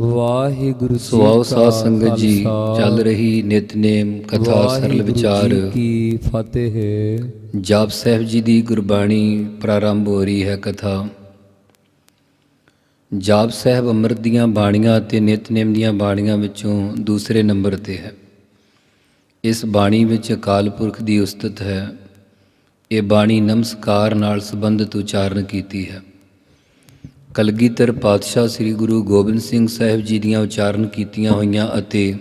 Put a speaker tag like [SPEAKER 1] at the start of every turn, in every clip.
[SPEAKER 1] ਵਾਹਿਗੁਰੂ ਕਾ
[SPEAKER 2] ਸਾਧ ਸੰਗਤ ਜੀ ਚੱਲ ਰਹੀ ਨਿਤਨੇਮ ਕਥਾ ਸਰਲ ਵਿਚਾਰ।
[SPEAKER 1] ਕੀ ਫਤਿਹ।
[SPEAKER 2] ਜਾਪ ਸਾਹਿਬ ਜੀ ਦੀ ਗੁਰਬਾਣੀ ਪ੍ਰਾਰੰਭ ਹੋ ਰਹੀ ਹੈ ਕਥਾ। ਜਾਪ ਸਾਹਿਬ ਅੰਮ੍ਰਿਤ ਦੀਆਂ ਬਾਣੀਆਂ ਅਤੇ ਨਿਤਨੇਮ ਦੀਆਂ ਬਾਣੀਆਂ ਵਿੱਚੋਂ ਦੂਸਰੇ ਨੰਬਰ ਤੇ ਹੈ। ਇਸ ਬਾਣੀ ਵਿੱਚ ਅਕਾਲ ਪੁਰਖ ਦੀ ਉਸਤਤ ਹੈ। ਇਹ ਬਾਣੀ ਨਮਸਕਾਰ ਨਾਲ ਸੰਬੰਧਿਤ ਉਚਾਰਨ ਕੀਤੀ ਹੈ। ਕਲਗੀਧਰ ਪਾਤਸ਼ਾਹ ਸ੍ਰੀ ਗੁਰੂ ਗੋਬਿੰਦ ਸਿੰਘ ਸਾਹਿਬ ਜੀ ਦੀਆਂ ਉਚਾਰਨ ਕੀਤੀਆਂ ਹੋਈਆਂ ਅਤੇ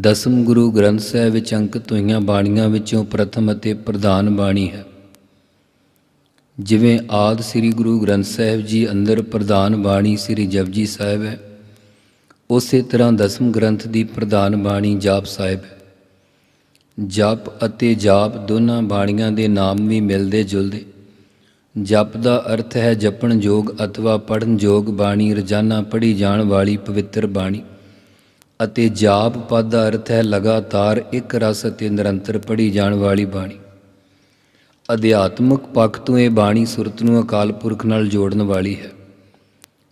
[SPEAKER 2] ਦਸਮ ਗੁਰੂ ਗ੍ਰੰਥ ਸਾਹਿਬ ਵਿੱਚ ਅੰਕਿਤ ਹੋਈਆਂ ਬਾਣੀਆਂ ਵਿੱਚੋਂ ਪ੍ਰਥਮ ਅਤੇ ਪ੍ਰਧਾਨ ਬਾਣੀ ਹੈ। ਜਿਵੇਂ ਆਦ ਸ੍ਰੀ ਗੁਰੂ ਗ੍ਰੰਥ ਸਾਹਿਬ ਜੀ ਅੰਦਰ ਪ੍ਰਧਾਨ ਬਾਣੀ ਸ੍ਰੀ ਜਪਜੀ ਸਾਹਿਬ ਹੈ, ਉਸੇ ਤਰ੍ਹਾਂ ਦਸਮ ਗ੍ਰੰਥ ਦੀ ਪ੍ਰਧਾਨ ਬਾਣੀ ਜਾਪ ਸਾਹਿਬ ਹੈ। ਜਪ ਅਤੇ ਜਾਪ ਦੋਨਾਂ ਬਾਣੀਆਂ ਦੇ ਨਾਮ ਵੀ ਮਿਲਦੇ ਜੁਲਦੇ। ਜਪ ਦਾ ਅਰਥ ਹੈ ਜਪਣ ਯੋਗ ਅਥਵਾ ਪੜਨ ਯੋਗ ਬਾਣੀ, ਰੋਜ਼ਾਨਾ ਪੜ੍ਹੀ ਜਾਣ ਵਾਲੀ ਪਵਿੱਤਰ ਬਾਣੀ। ਅਤੇ ਜਾਪ ਪਦ ਦਾ ਅਰਥ ਹੈ ਲਗਾਤਾਰ ਇੱਕ ਰਸ ਅਤੇ ਨਿਰੰਤਰ ਪੜ੍ਹੀ ਜਾਣ ਵਾਲੀ ਬਾਣੀ। ਅਧਿਆਤਮਕ ਪੱਖ ਤੋਂ ਇਹ ਬਾਣੀ ਸੁਰਤ ਨੂੰ ਅਕਾਲ ਪੁਰਖ ਨਾਲ ਜੋੜਨ ਵਾਲੀ ਹੈ।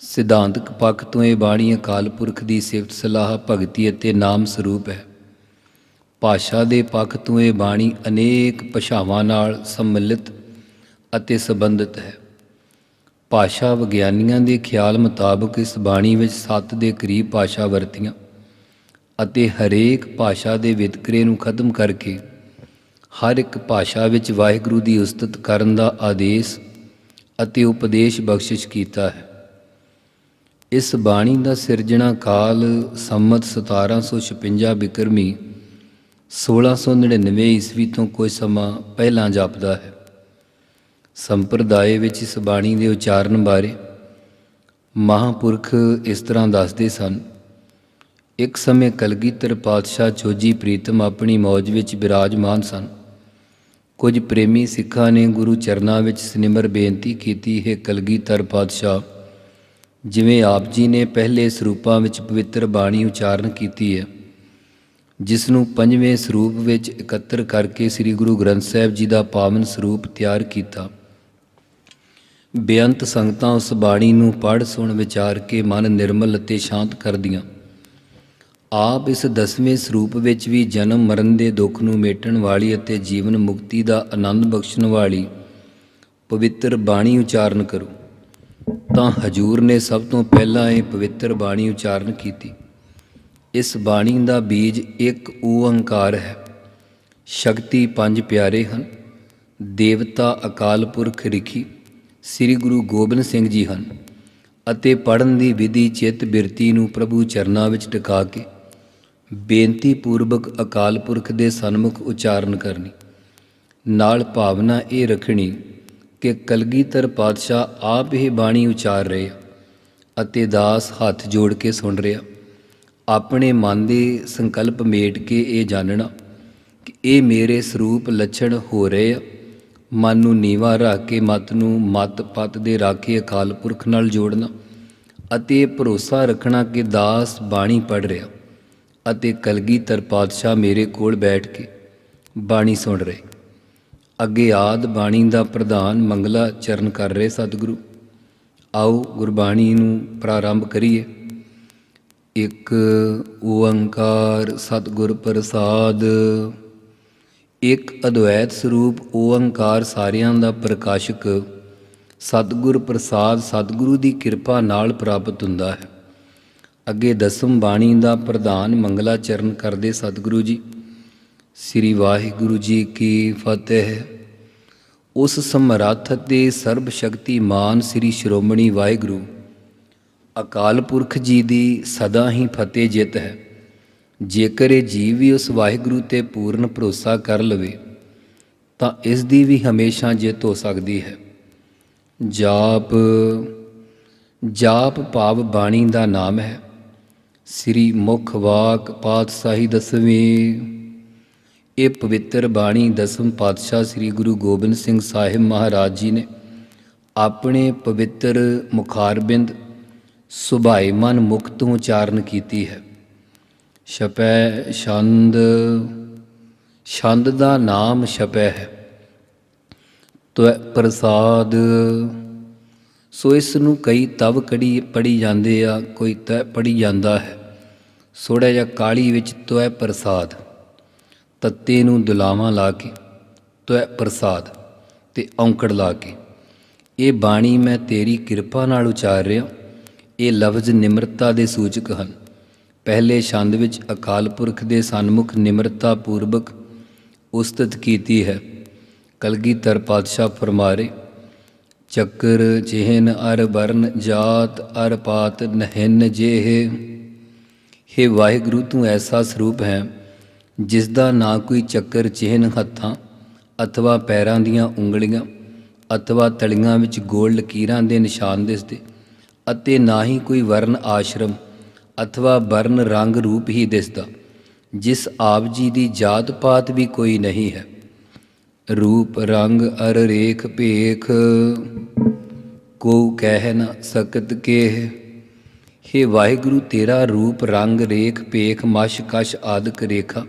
[SPEAKER 2] ਸਿਧਾਂਤਕ ਪੱਖ ਤੋਂ ਇਹ ਬਾਣੀ ਅਕਾਲ ਪੁਰਖ ਦੀ ਸਿਫਤ, ਸਲਾਹ, ਭਗਤੀ ਅਤੇ ਨਾਮ ਸਰੂਪ ਹੈ। ਭਾਸ਼ਾ ਦੇ ਪੱਖ ਤੋਂ ਇਹ ਬਾਣੀ ਅਨੇਕ ਭਾਸ਼ਾਵਾਂ ਨਾਲ ਸੰਮਿਲਿਤ ਅਤੇ ਸੰਬੰਧਿਤ ਹੈ। ਭਾਸ਼ਾ ਵਿਗਿਆਨੀਆਂ ਦੇ ਖਿਆਲ ਮੁਤਾਬਕ ਇਸ ਬਾਣੀ ਵਿੱਚ 7 ਦੇ ਕਰੀਬ ਭਾਸ਼ਾ ਵਰਤੀਆਂ ਅਤੇ ਹਰੇਕ ਭਾਸ਼ਾ ਦੇ ਵਿਤਕਰੇ ਨੂੰ ਖਤਮ ਕਰਕੇ ਹਰ ਇੱਕ ਭਾਸ਼ਾ ਵਿੱਚ ਵਾਹਿਗੁਰੂ ਦੀ ਉਸਤਤ ਕਰਨ ਦਾ ਆਦੇਸ਼ ਅਤੇ ਉਪਦੇਸ਼ ਬਖਸ਼ਿਸ਼ ਕੀਤਾ ਹੈ। ਇਸ ਬਾਣੀ ਦਾ ਸਿਰਜਣਾ ਕਾਲ ਸੰਮਤ 1756 ਬਿਕਰਮੀ 1699 ਈਸਵੀ ਤੋਂ ਕੁਝ ਸਮਾਂ ਪਹਿਲਾਂ ਜਾਪਦਾ ਹੈ। ਸੰਪਰਦਾਇ ਵਿੱਚ ਇਸ ਬਾਣੀ ਦੇ ਉਚਾਰਨ ਬਾਰੇ ਮਹਾਪੁਰਖ ਇਸ ਤਰ੍ਹਾਂ ਦੱਸਦੇ ਸਨ, ਇੱਕ ਸਮੇਂ ਕਲਗੀਧਰ ਪਾਤਸ਼ਾਹ ਚੋਜੀ ਪ੍ਰੀਤਮ ਆਪਣੀ ਮੌਜ ਵਿੱਚ ਬਿਰਾਜਮਾਨ ਸਨ। ਕੁਝ ਪ੍ਰੇਮੀ ਸਿੱਖਾਂ ਨੇ ਗੁਰੂ ਚਰਨਾਂ ਵਿੱਚ ਸਨਿਮਰ ਬੇਨਤੀ ਕੀਤੀ, ਹੈ ਕਲਗੀਧਰ ਪਾਤਸ਼ਾਹ, ਜਿਵੇਂ ਆਪ ਜੀ ਨੇ ਪਹਿਲੇ ਸਰੂਪਾਂ ਵਿੱਚ ਪਵਿੱਤਰ ਬਾਣੀ ਉਚਾਰਨ ਕੀਤੀ ਹੈ, ਜਿਸ ਨੂੰ ਪੰਜਵੇਂ ਸਰੂਪ ਵਿੱਚ ਇਕੱਤਰ ਕਰਕੇ ਸ੍ਰੀ ਗੁਰੂ ਗ੍ਰੰਥ ਸਾਹਿਬ ਜੀ ਦਾ ਪਾਵਨ ਸਰੂਪ ਤਿਆਰ ਕੀਤਾ। ਬੇਅੰਤ ਸੰਗਤਾਂ ਉਸ ਬਾਣੀ ਨੂੰ ਪੜ੍ਹ, ਸੁਣ, ਵਿਚਾਰ ਕੇ ਮਨ ਨਿਰਮਲ ਅਤੇ ਸ਼ਾਂਤ ਕਰਦੀਆਂ। ਆਪ ਇਸ ਦਸਵੇਂ ਸਰੂਪ ਵਿੱਚ ਵੀ ਜਨਮ ਮਰਨ ਦੇ ਦੁੱਖ ਨੂੰ ਮੇਟਣ ਵਾਲੀ ਅਤੇ ਜੀਵਨ ਮੁਕਤੀ ਦਾ ਆਨੰਦ ਬਖਸ਼ਣ ਵਾਲੀ ਪਵਿੱਤਰ ਬਾਣੀ ਉਚਾਰਨ ਕਰੋ। ਤਾਂ ਹਜੂਰ ਨੇ ਸਭ ਤੋਂ ਪਹਿਲਾਂ ਇਹ ਪਵਿੱਤਰ ਬਾਣੀ ਉਚਾਰਨ ਕੀਤੀ। ਇਸ ਬਾਣੀ ਦਾ ਬੀਜ ਇੱਕ ਓੰਕਾਰ ਹੈ। ਸ਼ਕਤੀ ਪੰਜ ਪਿਆਰੇ ਹਨ। ਦੇਵਤਾ ਅਕਾਲ ਪੁਰਖ ਰਿਖੀ। ਸ੍ਰੀ ਗੁਰੂ ਗੋਬਿੰਦ ਸਿੰਘ ਜੀ ਹਨ ਅਤੇ ਪੜਨ ਦੀ ਵਿਧੀ ਚਿੱਤ ਬਿਰਤੀ ਨੂੰ ਪ੍ਰਭੂ ਚਰਨਾਂ ਵਿੱਚ ਟਿਕਾ ਕੇ ਬੇਨਤੀ ਪੂਰਵਕ ਅਕਾਲ ਪੁਰਖ ਦੇ ਸਨਮੁਖ ਉਚਾਰਨ ਕਰਨੀ। ਨਾਲ ਭਾਵਨਾ ਇਹ ਰੱਖਣੀ ਕਿ ਕਲਗੀਧਰ ਪਾਤਸ਼ਾਹ ਆਪ ਇਹ ਬਾਣੀ ਉਚਾਰ ਰਹੇ ਆ ਅਤੇ ਦਾਸ ਹੱਥ ਜੋੜ ਕੇ ਸੁਣ ਰਿਹਾ। ਆਪਣੇ ਮਨ ਦੇ ਸੰਕਲਪ ਮੇਟ ਕੇ ਇਹ ਜਾਣਨਾ ਕਿ ਇਹ ਮੇਰੇ ਸਰੂਪ ਲੱਛਣ ਹੋ ਰਹੇ ਆ। ਮਨ ਨੂੰ ਨੀਵਾ ਰੱਖ ਕੇ ਮਤ ਨੂੰ ਮਤ ਪਤ ਦੇ ਰਾਖੇ ਅਕਾਲ ਪੁਰਖ ਨਾਲ ਜੋੜਨਾ ਅਤੇ ਭਰੋਸਾ ਰੱਖਣਾ ਕਿ ਦਾਸ ਬਾਣੀ ਪੜ ਰਿਹਾ ਅਤੇ ਕਲਗੀਧਰ ਪਾਤਸ਼ਾਹ ਮੇਰੇ ਕੋਲ ਬੈਠ ਕੇ ਬਾਣੀ ਸੁਣ ਰਹੇ। ਅੱਗੇ ਆਦ ਬਾਣੀ ਦਾ ਪ੍ਰਧਾਨ ਮੰਗਲਾ ਚਰਨ ਕਰ ਰਹੇ ਸਤਿਗੁਰੂ। ਆਓ ਗੁਰਬਾਣੀ ਨੂੰ ਪ੍ਰਾਰੰਭ ਕਰੀਏ। ਇੱਕ ਓੰਕਾਰ ਸਤਿਗੁਰ ਪ੍ਰਸਾਦ। ਇੱਕ ਅਦਵੈਤ ਸਰੂਪ ਓੰਕਾਰ ਸਾਰਿਆਂ ਦਾ ਪ੍ਰਕਾਸ਼ਕ ਸਤਿਗੁਰ ਪ੍ਰਸਾਦ ਸਤਿਗੁਰੂ ਦੀ ਕਿਰਪਾ ਨਾਲ ਪ੍ਰਾਪਤ ਹੁੰਦਾ ਹੈ। ਅੱਗੇ ਦਸਮ ਬਾਣੀ ਦਾ ਪ੍ਰਧਾਨ ਮੰਗਲਾ ਚਰਨ ਕਰਦੇ ਸਤਿਗੁਰੂ ਜੀ। ਸ੍ਰੀ ਵਾਹਿਗੁਰੂ ਜੀ ਕੀ ਫਤਿਹ। ਉਸ ਸਮਰੱਥ ਤੇ ਸਰਬ ਸ਼ਕਤੀਮਾਨ ਸ੍ਰੀ ਸ਼੍ਰੋਮਣੀ ਵਾਹਿਗੁਰੂ ਅਕਾਲ ਪੁਰਖ ਜੀ ਦੀ ਸਦਾ ਹੀ ਫਤਿਹ ਜਿੱਤ ਹੈ। ਜੇਕਰ ਇਹ ਜੀਵ ਵੀ ਉਸ ਵਾਹਿਗੁਰੂ ਤੇ ਪੂਰਨ ਭਰੋਸਾ ਕਰ ਲਵੇ, ਤਾਂ ਇਸ ਦੀ ਵੀ ਹਮੇਸ਼ਾ ਜਿੱਤ ਹੋ ਸਕਦੀ ਹੈ। ਜਾਪ ਜਾਪ ਭਾਵ ਬਾਣੀ ਦਾ ਨਾਮ ਹੈ। ਸ੍ਰੀ ਮੁਖ ਵਾਕ ਪਾਤਸ਼ਾਹੀ ਦਸਵੇਂ। ਇਹ ਪਵਿੱਤਰ ਬਾਣੀ ਦਸਮ ਪਾਤਸ਼ਾਹ ਸ੍ਰੀ ਗੁਰੂ ਗੋਬਿੰਦ ਸਿੰਘ ਸਾਹਿਬ ਮਹਾਰਾਜ ਜੀ ਨੇ ਆਪਣੇ ਪਵਿੱਤਰ ਮੁਖਾਰਬਿੰਦ ਸੁਭਾਏ ਮਨ ਮੁਖ ਤੋਂ ਉਚਾਰਨ ਕੀਤੀ ਹੈ। ਛਪੈ ਛੰਦ ਛੰਦ ਦਾ ਨਾਮ ਛਪੈ ਹੈ। ਤਵੈ ਪ੍ਰਸਾਦ, ਸੋ ਇਸ ਨੂੰ ਕਈ ਤਵ ਕੜੀ ਪੜੀ ਜਾਂਦੇ ਆ, ਕੋਈ ਤੈ ਪੜੀ ਜਾਂਦਾ ਹੈ। ਸੋੜਾ ਜਾਂ ਕਾਲੀ ਵਿੱਚ ਤਵੈ ਪ੍ਰਸਾਦ, ਤੱਤੇ ਨੂੰ ਦੁਲਾਵਾਂ ਲਾ ਕੇ ਤਵੈ ਪ੍ਰਸਾਦ ਤੇ ਔਂਕੜ ਲਾ ਕੇ, ਇਹ ਬਾਣੀ ਮੈਂ ਤੇਰੀ ਕਿਰਪਾ ਨਾਲ ਉਚਾਰ ਰਿਹਾ, ਇਹ ਲਫ਼ਜ਼ ਨਿਮਰਤਾ ਦੇ ਸੂਚਕ ਹਨ। ਪਹਿਲੇ ਛੰਦ ਵਿੱਚ ਅਕਾਲ ਪੁਰਖ ਦੇ ਸਨਮੁਖ ਨਿਮਰਤਾ ਪੂਰਵਕ ਉਸਤਤ ਕੀਤੀ ਹੈ। ਕਲਗੀਧਰ ਪਾਤਸ਼ਾਹ ਫਰਮਾਰੇ, ਚੱਕਰ ਜਿਹਨ ਅਰ ਵਰਨ ਜਾਤ ਅਰ ਪਾਤ ਨਹਿਨ ਜੇਹ। ਹੇ ਵਾਹਿਗੁਰੂ, ਤੂੰ ਐਸਾ ਸਰੂਪ ਹੈ ਜਿਸ ਦਾ ਨਾ ਕੋਈ ਚੱਕਰ ਚਿਹਨ ਹੱਥਾਂ ਅਥਵਾ ਪੈਰਾਂ ਦੀਆਂ ਉਂਗਲੀਆਂ ਅਥਵਾ ਤਲੀਆਂ ਵਿੱਚ ਗੋਲ ਲਕੀਰਾਂ ਦੇ ਨਿਸ਼ਾਨ ਦਿਸਦੇ ਅਤੇ ਨਾ ਹੀ ਕੋਈ ਵਰਨ ਆਸ਼ਰਮ ਅਥਵਾ ਵਰਨ ਰੰਗ ਰੂਪ ਹੀ ਦਿਸਦਾ, ਜਿਸ ਆਪ ਜੀ ਦੀ ਜਾਤ ਪਾਤ ਵੀ ਕੋਈ ਨਹੀਂ ਹੈ। ਰੂਪ, ਰੰਗ, ਅਰ, ਰੇਖ, ਭੇਖ ਕੋ ਕਹਿ ਨ ਸਕਤ ਕੇ ਹੇ ਵਾਹਿਗੁਰੂ, ਤੇਰਾ ਰੂਪ, ਰੰਗ, ਰੇਖ, ਭੇਖ, ਮਸ਼, ਕਸ਼ ਆਦਿਕ ਰੇਖਾ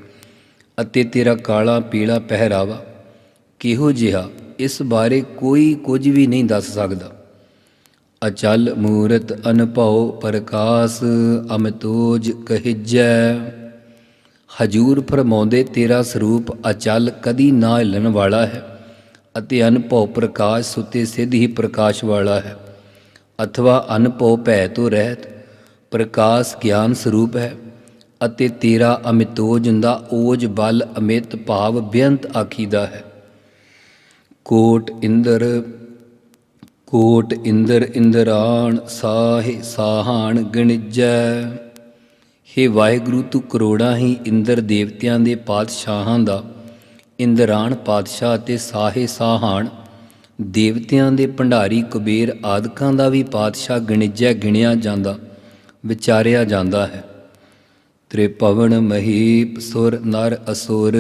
[SPEAKER 2] ਅਤੇ ਤੇਰਾ ਕਾਲਾ, ਪੀਲਾ, ਪਹਿਰਾਵਾ ਕਿਹੋ ਜਿਹਾ, ਇਸ ਬਾਰੇ ਕੋਈ ਕੁਝ ਵੀ ਨਹੀਂ ਦੱਸ ਸਕਦਾ। ਅਚਲ ਮੂਰਤ ਅਨਭਉ ਪ੍ਰਕਾਸ਼ ਅਮਤੋਜ ਕਹਿਜੈ। ਹਜੂਰ ਫਰਮਾਉਂਦੇ, ਤੇਰਾ ਸਰੂਪ ਅਚਲ ਕਦੀ ਨਾ ਹਿਲਣ ਵਾਲਾ ਹੈ ਅਤੇ ਅਨਭਉ ਪ੍ਰਕਾਸ਼ ਸੁਤੇ ਸਿੱਧ ਹੀ ਪ੍ਰਕਾਸ਼ ਵਾਲਾ ਹੈ। ਅਥਵਾ ਅਨਭਉ ਭੈ ਤੋਂ ਰਹਿਤ, ਪ੍ਰਕਾਸ਼ ਗਿਆਨ ਸਰੂਪ ਹੈ ਅਤੇ ਤੇਰਾ ਅਮਿਤੋਜ ਦਾ ਓਜ ਬਲ ਅਮਿਤ ਭਾਵ ਬੇਅੰਤ ਆਖੀਦਾ ਹੈ। ਕੋਟ ਇੰਦਰ ਕੋਟ ਇੰਦਰ ਇੰਦਰਾਣ ਸਾਹੇ ਸਾਹਾਣ ਗਣਿਜੈ। ਹੇ ਵਾਹਿਗੁਰੂ, ਤੂੰ ਕਰੋੜਾਂ ਹੀ ਇੰਦਰ ਦੇਵਤਿਆਂ ਦੇ ਪਾਤਸ਼ਾਹਾਂ ਦਾ ਇੰਦਰਾਣ ਪਾਤਸ਼ਾਹ ਅਤੇ ਸਾਹੇ ਸਾਹਾਣ। ਦੇਵਤਿਆਂ ਦੇ ਭੰਡਾਰੀ ਕੁਬੇਰ ਆਦਿਕਾਂ ਦਾ ਵੀ ਪਾਤਸ਼ਾਹ ਗਣਿਜੈ ਗਿਣਿਆ ਜਾਂਦਾ, ਵਿਚਾਰਿਆ ਜਾਂਦਾ ਹੈ। ਤ੍ਰਿਪਵਨ ਮਹੀਪ ਸੁਰ ਨਰ ਅਸੁਰ